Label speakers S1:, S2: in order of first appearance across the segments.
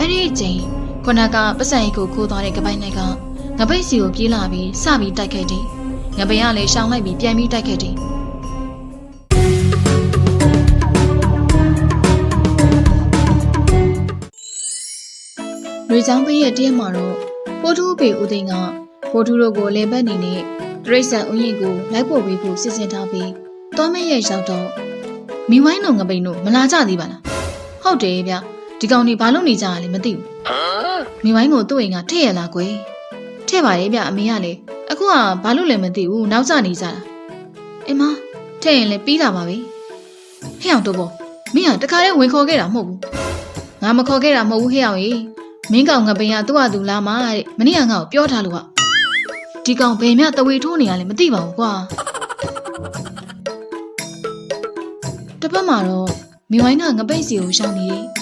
S1: အဲ့ဒီအချိန်ခုနကပတ်စံရီကိုခိုးသွားတဲ့ကပိုင်းနိုင်ကငပိတ်စီကိုပြေးလာပြီးစပြီးတိုက်ခဲ့တယ်ငပိတ်ကလည်းရှောင်လိုက်ပြီးပြန်ပြီးတိုက်ခဲ့တယ်ရေချောင်းပေးရဲ့တရက်မှာတော့ပိုးထူးပေဦးသိန်းကပိုးထူးတို့ကိုလေပတ်နေနဲ့တရိတ်ဆန်ဦးရင်ကိုလိုက်ပို့ပေးဖို့စီစဉ်ထားပြီးတောမဲရဲ့ရောက်တော့မိဝိုင်းတို့ငပိန်တို့မလာကြသေးပါလားဟုတ်တယ်ဗျ ဒီကောင်တွေဘာလို့နေကြရလဲမသိဘူးမိဝိုင်းကိုသူ့အိမ်ကထည့်ရလားကွယ်ထည့်ပါရဲ့ဗျအမေကလေအခုကဘာလို့လဲမသိဘူးနောက်ကျနေကြတာအမထည့်ရင်လည်းပြီးတာပါပဲဟဲ့အောင်တော့ဘောမင်းကတခါတည်းဝင်ခေါ်ခဲ့တာမဟုတ်ဘူးငါမခေါ်ခဲ့တာမဟုတ်ဘူးဟဲ့အောင်ကြီးမင်းကောင်ငပိန်ကသူ့ဟာသူလာမှာတဲ့မနေ့ကငါ့ကိုပြောထားလို့ကဒီကောင်ဘယ်မြတဝေထိုးနေရလဲမသိပါဘူးကွာတစ်ပတ်မှာတော့မိဝိုင်းကငပိတ်စီကိုရှောင်းနေတယ်။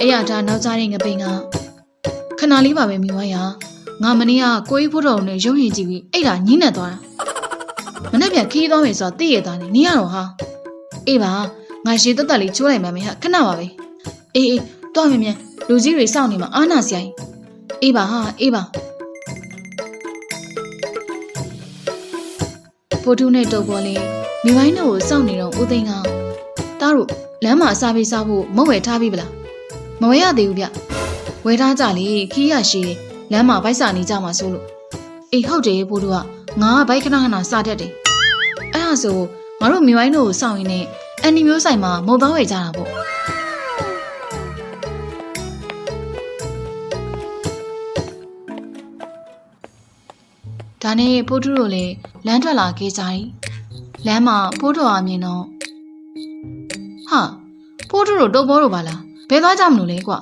S1: အဲ့ရထားနောက်ကျတဲ့ငပိတ်ကခဏလေးပါပဲမိဝိုင်းကငါမနေ့ကကိုကြီးဖို့တော်နဲ့ရုံရင်ကြည့်ပြီးအဲ့ဒါညင်းနေသွားတာ။မနေ့ပြန်ခီးသွားမယ်ဆိုတော့သိရသားနေနေရတော့ဟာ။အေးပါငါရှည်တက်တက်လေးချိုးလိုက်မှမယ်ဟာခဏပါပဲ။အေးအေးတော့မြင်မြန်လူကြီးတွေစောင့်နေမှာအာနာစရိုင်း။အေးပါဟာအေးပါပိုတူနဲ့တုပ်ပေါ်လေးမိဝိုင်းတို့ကိုစောင့်နေတော့ဦးသိန်းကတားတို့လမ်းမှာအစာပေးစားဖို့မဝယ်ထားပြီဗလား မဝယ်ရသေးဘူးဗျဝယ်ထားကြလေခီးရရှိတယ်လမ်းမှာဘိုက်စာနေကြမှာဆိုလို့အေးဟုတ်တယ်ဘိုးတို့ကငါကဘိုက်ခဏခဏစားတတ်တယ်အဲ့ဒါဆိုငါတို့မိဝိုင်းတို့ကိုစောင့်ရင်းနဲ့အန်နီမျိုးဆိုင်မှာမုတ်သားဝယ်ကြတာပေါ့ဒါနဲ့ဖိုးထုတို့လည်းလမ်းထွက်လာခဲ့ကြတယ်လမ်းမှာဖိုးတော်အမြင်တော့ဟာဖိုးတို့တို့တုပ်ဘောတို့ပါလား ဘယ်သွားကြမလို့လဲကွာ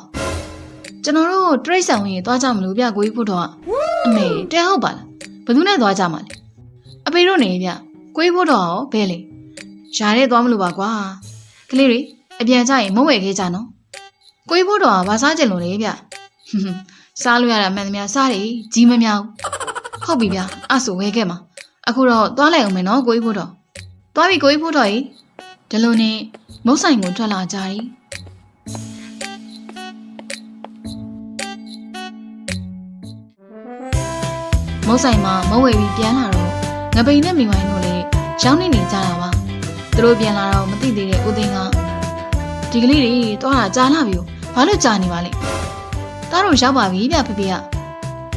S1: ကျွန်တော်တို့တရိတ်ဆန်ဝင်သွားကြမလို့ဗျကိုကြီးဖို့တော့အမေတဲဟုတ်ပါလားဘယ်သူနဲ့သွားကြမှာလဲအဖေတို့နေဗျကိုကြီးဖို့တော့ရောဘဲလေရှားရဲသွားမလို့ပါကွာကလေးတွေအပြန်ကြရင်မဝယ်ခဲ့ကြနော်ကိုကြီးဖို့တော့ကဘာစားကြင်လို့လဲဗျဟွန်းဟွန်းစားလို့ရတာမှန်သမျှစားတယ်ကြီးမများဘူးဟုတ်ပြီဗျအဲ့ဆိုဝယ်ခဲ့မှာအခုတော့သွားလိုက်အောင်မယ်နော်ကိုကြီးဖို့တော့သွားပြီကိုကြီးဖို့တော့ကြီးဒီလိုနဲ့မုတ်ဆိုင်ကိုထွက်လာကြတယ် မုတ်ဆိုင်မှာမုတ်ဝယ်ပြီးပြန်လာတော့ငပိန်နဲ့မိဝိုင်းတို့လည်းရောင်းနေနေကြတာပါသူတို့ပြန်လာတော့မသိသေးတဲ့ဦးသိန်းကဒီကလေးတွေတွားတာကြားလာပြီဘာလို့ကြားနေပါလဲတားတို့ရောက်ပါပြီဗျဖေဖေက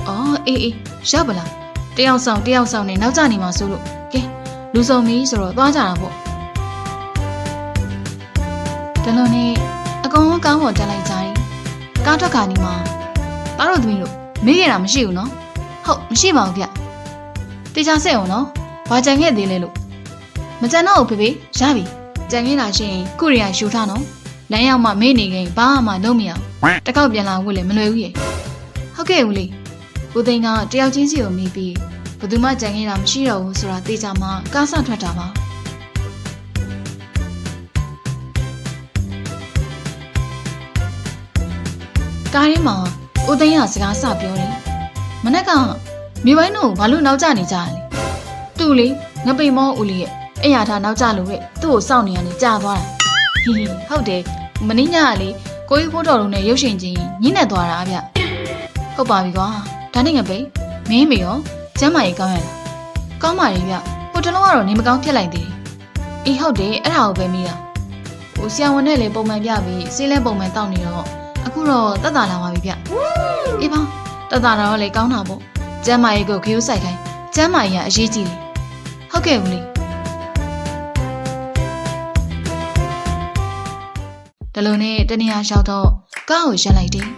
S1: အော်အေးအေးရောက်ပါလားတယောက်ဆောင်တယောက်ဆောင်နဲ့နောက်ကျနေမှာဆိုလို့ကဲလူစုံပြီဆိုတော့သွားကြတာပေါ့ဒီလိုနဲ့အကောင်လုံးကောင်းပေါ်တက်လိုက်ကြတယ်။ကားထွက်ခါနီမှာတားတို့သမီးတို့မေးရတာမရှိဘူးနော်။ ဟုတ်မရှိပါဘူးဗျ။တေချာဆက်အောင်နော်။ဘာကြံခဲ့သေးလဲလို့မကြံတော့ဘူးဖေဖေရပြီ။ကြံခဲ့တာရှိရင်ကုရီယာယူထားနော်။လမ်းရောက်မှမေးနေခင်ဘာမှလုံးမရအောင်။တစ်ခေါက်ပြန်လာဖို့လည်းမလွယ်ဘူးရဲ့။ဟုတ်ကဲ့ဦးလေး။ဦးသိန်းကတယောက်ချင်းစီကိုမေးပြီးဘယ်သူမှကြံခဲ့တာမရှိတော့ဘူးဆိုတာတေချာမှကားဆထွက်တာပါ။ကားထဲမှာဦးသိန်းကစကားစပြောတယ်။ မနက်ကမိဘိုင်းတို့ဘာလို့နောက်ကျနေကြရလဲ။သူ့လေငပိန်မောဦးလေးရဲ့အဲ့ရထားနောက်ကျလို့တဲ့သူ့ကိုစောင့်နေရနေကြာသွားတာ။ဟီဟီဟုတ်တယ်မင်းညကလေကိုကြီးဖိုးတော်လုံးနဲ့ရုပ်ရှင်ချင်းညှိနေသွားတာဗျ။ဟုတ်ပါပြီကွာ။ဒါနဲ့ငပိန်မင်းမေရောကျမ်းမာရေးကောင်းရလား။ကောင်းပါရဲ့ဗျ။ဟိုတလုံးကတော့နေမကောင်းဖြစ်လိုက်သေးတယ်။အေးဟုတ်တယ်အဲ့ဒါကိုပဲမိတာ။ဟိုဆီယံဝန်နဲ့လေပုံမှန်ပြပြီးဆေးလဲပုံမှန်တောက်နေတော့အခုတော့တက်တာလာပါပြီဗျ။အေးပါ တက်တာတော့လေကောင်းတာပေါ့။ကျမ်းမာရေးကိုခရုစိုက်ခိုင်းကျမ်းမာရေးကအရေးကြီးလေ။ဟုတ်ကဲ့ဦးလေး။ဒီလိုနဲ့တနေရာလျှောက်တော့ကားကိုရပ်လိုက်တယ်။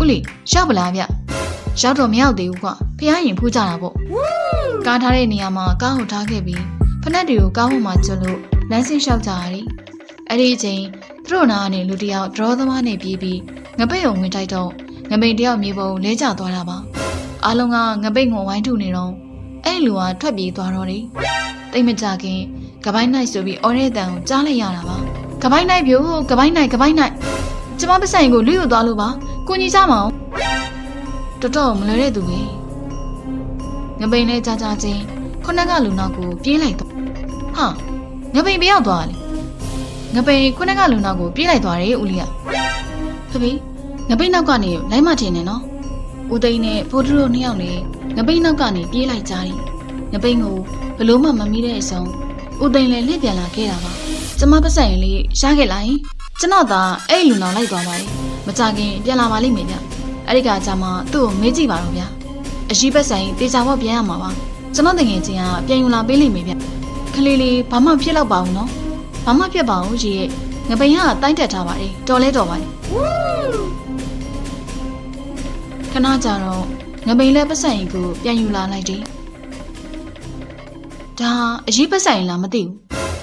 S1: ဦးလေးရောက်ပလားဗျ။ရောက်တော့မရောက်သေးဘူးကွ။ဖះရင်ဖူးကြတာပေါ့။ကားထားတဲ့နေရာမှာကားကိုထားခဲ့ပြီးဖနက်တွေကိုကားပေါ်မှာကျွလို့လမ်းဆင်းလျှောက်ကြရတယ်။အဲ့ဒီအချိန်သူတို့နာကနေလူတစ်ယောက်ဒရောသမားနဲ့ပြေးပြီးငပိတ်ုံဝင်တိုက်တော့ ငပိတ်တယောက်မြေပုံလဲကျသွားတာပါအားလုံးကငပိတ်ငုံဝိုင်းထုနေတော့အဲ့လူကထွက်ပြေးသွားတော့တယ်တိတ်မကြခင်ကပိုင်းနိုင်ဆိုပြီးအော်ရဲတန်ကိုကြားလိုက်ရတာပါကပိုင်းနိုင်ပြို့ကပိုင်းနိုင်ကပိုင်းနိုင်ကျမပဆိုင်ကိုလူယူသွားလို့ပါကိုကြီးကြမအောင်တော်တော်မလွယ်တဲ့သူပဲငပိတ်နဲ့ကြာကြာချင်းခုနကလူနောက်ကိုပြေးလိုက်တော့ဟာငပိတ်ဘယ်ရောက်သွားလဲငပိန်ခုနကလူနာကိုပြေးလိုက်သွားတယ်ဦးလေးကဖေ ငပိတ်နောက်ကနေလိုက်မထင်နဲ့နော်ဦးသိန်းနဲ့ဖိုးထူးတို့နှစ်ယောက်လည်းငပိတ်နောက်ကနေပြေးလိုက်ကြတယ်ငပိတ်ကိုဘလို့မှမမီးတဲ့အဆုံးဦးသိန်းလည်းလှည့်ပြန်လာခဲ့တာပါကျမပတ်ဆက်ရင်လေးရှားခဲ့လိုက်ကျွန်တော်သာအဲ့ဒီလူနောင်လိုက်သွားပါတယ်မကြခင်ပြန်လာပါလိမ့်မယ်ဗျအဲ့ဒီကကြမှာသူ့ကိုမေးကြည့်ပါတော့ဗျအရှိပတ်ဆိုင်တေချာဖို့ပြန်ရမှာပါကျွန်တော်တငယ်ချင်းကပြန်ယူလာပေးလိမ့်မယ်ဗျကလေးလေးဘာမှဖြစ်တော့ပါဘူးနော်ဘာမှဖြစ်ပါဘူးကြီးရဲ့ငပိန်ကတိုင်းတက်ထားပါတယ်တော်လဲတော်ပါတယ် ခဏကြာတော့ငပိန်လည်းပတ်ဆိုင်ကိုပြန်ယူလာလိုက်တယ်ဒါအရေးပတ်ဆိုင်လားမသိဘူး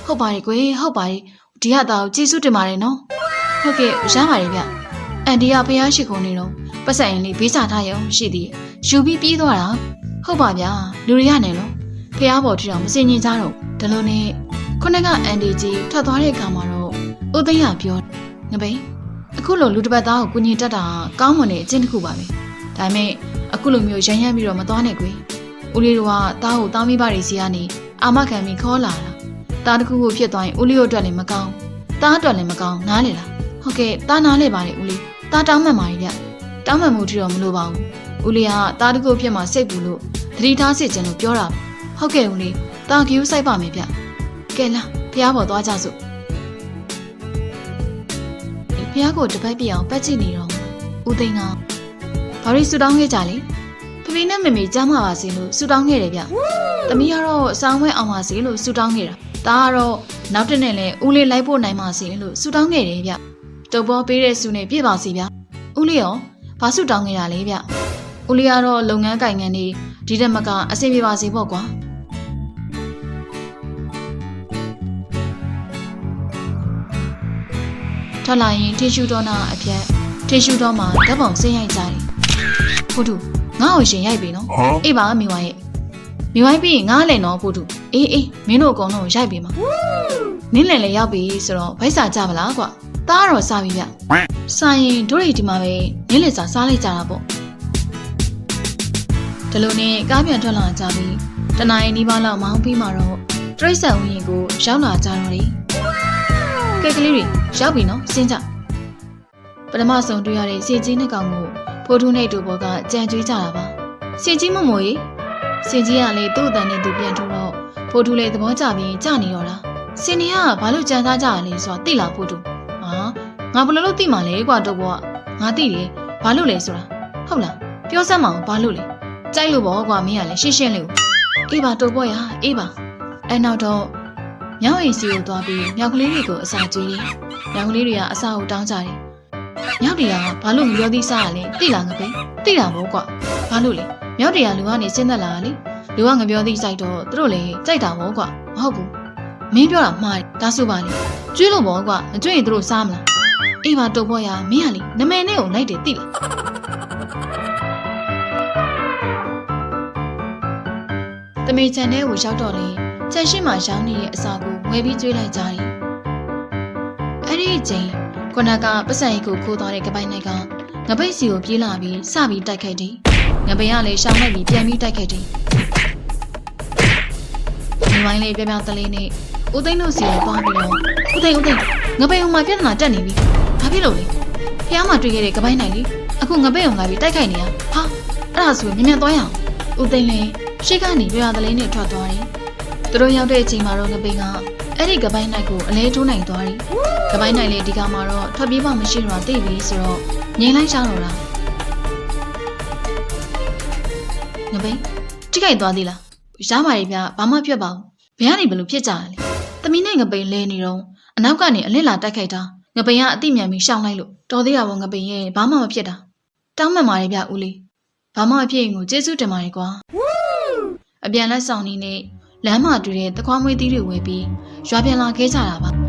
S1: ဟုတ်ပါတယ်ကွယ်ဟုတ်ပါတယ်ဒီဟာတော့ကျေးဇူးတင်ပါတယ်နော်ဟုတ်ကဲ့ရပါတယ်ဗျအန်ဒီကဖះရှိခိုးနေတော့ပတ်ဆိုင်လေးဘေးစာထားရုံရှိသေးတယ်ယူပြီးပြီးသွားတာဟုတ်ပါဗျာလူတွေရနေလို့ဖះပေါ်ထီတော့မစင်ញင်ကြတော့ဒါလို့နဲ့ခုနကအန်ဒီကြီးထွက်သွားတဲ့အခါမှာတော့ဦးသိန်းကပြောငပိန်အခုလိုလူတစ်ပတ်သားကိုကုညင်တက်တာကောင်းမွန်တဲ့အကျင့်တစ်ခုပါပဲ ဒါပေမဲ့အခုလိုမျိုးရမ်းရမ်းပြီးတော့မသွားနဲ့ကွယ်ဦးလေးတို့ကတားကိုတားမိပါရီစီကနေအာမခံပြီးခေါ်လာတာတားတစ်ခုခုဖြစ်သွားရင်ဦးလေးတို့အတွက်လည်းမကောင်းတားအတွက်လည်းမကောင်းနားလေလားဟုတ်ကဲ့တားနားလေပါတယ်ဦးလေးတားတောင်းမှန်ပါရဲ့ဗျတောင်းမှန်မှုထီတော့မလိုပါဘူးဦးလေးကတားတစ်ခုဖြစ်မှစိတ်ပူလို့သတိထားစေချင်လို့ပြောတာဟုတ်ကဲ့ဦးလေးတားကယူဆိုင်ပါမယ်ဗျကဲလားဖះပေါ်သွားကြစို့ဖះကိုတပတ်ပြအောင်ပတ်ကြည့်နေတော့ဦးသိန်းက ဘာလို့ဆူတောင်းခဲ့ကြလဲဖဖေနဲ့မမေကြားမှာပါစေလို့ဆူတောင်းခဲ့တယ်ဗျသမီးကတော့စောင်းဝဲအောင်ပါစေလို့ဆူတောင်းခဲ့တာဒါကတော့နောက်တစ်နေ့လဲဦးလေးလိုက်ဖို့နိုင်ပါစေလို့ဆူတောင်းခဲ့တယ်ဗျတုပ်ပေါ်ပေးတဲ့ဆူနဲ့ပြည့်ပါစေဗျဦးလေးရောဘာဆူတောင်းခဲ့တာလဲဗျဦးလေးကတော့လုပ်ငန်းကိုင်ငန်းနေဒီတက်မကအဆင်ပြေပါစေပေါ့ကွာထွက်လာရင်ထေရှူတော်နာအပြက်ထေရှူတော်မှာဓာတ်ပုံဆင်းရိုက်ကြတယ် ဖိုးတူငါ့ကိုရှင်ရိုက်ပြီနော်
S2: Huh?
S1: အေးပါမိဝိုင်းရဲ့မိဝိုင်းပြီးရင်ငါလည်းနော်ဖိုးတူအေးအေးမင်းတို့အကုန်လုံးရိုက်ပြီမှာနင်းလည်းလည်းရောက်ပြီဆိုတော့ဗိုက်စာကြမလားကွာတားတော့စားပြီဗျစားရင်တို့တွေဒီမှာပဲနင်းလည်းစာစားလိုက်ကြတာပေါ့ဒီလိုနဲ့ကားပြန်ထွက်လာကြပြီတနင်္လာနေ့နီးပါးလောက်မောင်းပြီးမှတော့တရိတ်ဆန်ဦးရင်ကိုရောက်လာကြတော့တယ်ကဲကလေးတွေရောက်ပြီနော်စင်းကြပထမဆုံးတွေ့ရတဲ့စီကြီးနှစ်ကောင်ကို ဖိုးထုနဲ့တူဘောကကြံကျွေးကြတာပါစီကြီးမမို့ရေစီကြီးကလည်းသူ့အတန်နဲ့သူပြန်ထူတော့ဖိုးထုလည်းသဘောကျပြီးကြနေတော့တာစင်နေကဘာလို့ကြံသားကြရလဲဆိုတာသိလားဖိုးထုဟာငါဘယ်လိုလုပ်သိမှာလဲကွာတော့ဘောကငါသိတယ်ဘာလို့လဲဆိုတာဟုတ်လားပြောစမ်းမအောင်ဘာလို့လဲကြိုက်လို့ဘောကွာမင်းကလည်းရှင်းရှင်းလေးကိုအေးပါတော့ဘောရအေးပါအဲနောက်တော့မြောက်အိမ်စီကိုသွားပြီးမြောက်ကလေးတွေကိုအစာကျွေးတယ်မြောက်ကလေးတွေကအစာကိုတောင်းကြတယ် မြောက်တရားကဘာလို့မပြောသေးစားရလဲသိလားငပိသိတာမို့ကွာဘာလို့လဲမြောက်တရားလူကနေစဉ်းသက်လာတာလေလူကငပြောသေးစိုက်တော့သူတို့လည်းကြိုက်တာမို့ကွာမဟုတ်ဘူးမင်းပြောတာမှားတယ်ဒါဆိုပါလေကျွေးလို့ပေါ့ကွာမကျွေးရင်သူတို့စားမလားအေးပါတော့ပေါ့ရမင်းကလေနမယ်နဲ့ကိုလိုက်တယ်သိလားတမေချန်တဲ့ကိုရောက်တော့လေချန်ရှိမှရောင်းနေတဲ့အစာကိုဝယ်ပြီးကျွေးလိုက်ကြတယ်အဲ့ဒီအချိန် ခုနကပတ်စံရီကိုခိုးသွားတဲ့ကပိုင်နိုင်ကငပိတ်စီကိုပြေးလာပြီးစပြီးတိုက်ခိုက်တယ်။ငပိန်ကလည်းရှောင်းလိုက်ပြီးပြန်ပြီးတိုက်ခိုက်တယ်။ဒီဝိုင်းလေးပြပြတလေးနဲ့ဦးသိန်းတို့စီကိုသွားပြီးတော့ဦးသိန်းဦးသိန်းငပိန်ဟိုမှာပြဿနာတက်နေပြီ။ဘာဖြစ်လို့လဲ။ဖះမှာတွေ့ခဲ့တဲ့ကပိုင်နိုင်လေအခုငပိန်အောင်လာပြီးတိုက်ခိုက်နေတာ။ဟာအဲ့ဒါဆိုရင်မြန်မြန်သွားရအောင်။ဦးသိန်းလည်းရှေ့ကနေပြပြတလေးနဲ့ထွက်သွားတယ်။သူတို့ရောက်တဲ့အချိန်မှာတော့ငပိန်က အဲ့ဒီကပိုင်နိုင်ကိုအလဲထိုးနိုင်သွားတယ်။ကပိုင်းနိုင်လေဒီကမှာတော့ထွက်ပြေးမှမရှိတော့သိပြီဆိုတော့ငိမ့်လိုက်ချတော့လားငပိန်တိခိုက်သွားသေးလားရပါရဲ့ဗျဘာမှပြတ်ပါဘူးဘယ်ကနေဘလို့ဖြစ်ကြရလဲသမီးနဲ့ငပိန်လဲနေတော့အနောက်ကနေအလစ်လာတိုက်ခိုက်တာငပိန်ကအတိမြန်ပြီးရှောင်းလိုက်လို့တော်သေးတာပေါ့ငပိန်ရဲ့ဘာမှမဖြစ်တာတောင်းမှန်ပါရဲ့ဗျဦးလေးဘာမှအဖြစ်ရင်ကိုကျေးဇူးတင်ပါတယ်ကွာအပြန်လက်ဆောင်နေနဲ့ လမ်းမှာတွေ့တဲ့တခွားမွေးသီးတွေဝယ်ပြီးရွာပြန်လာခဲ့ကြတာပါ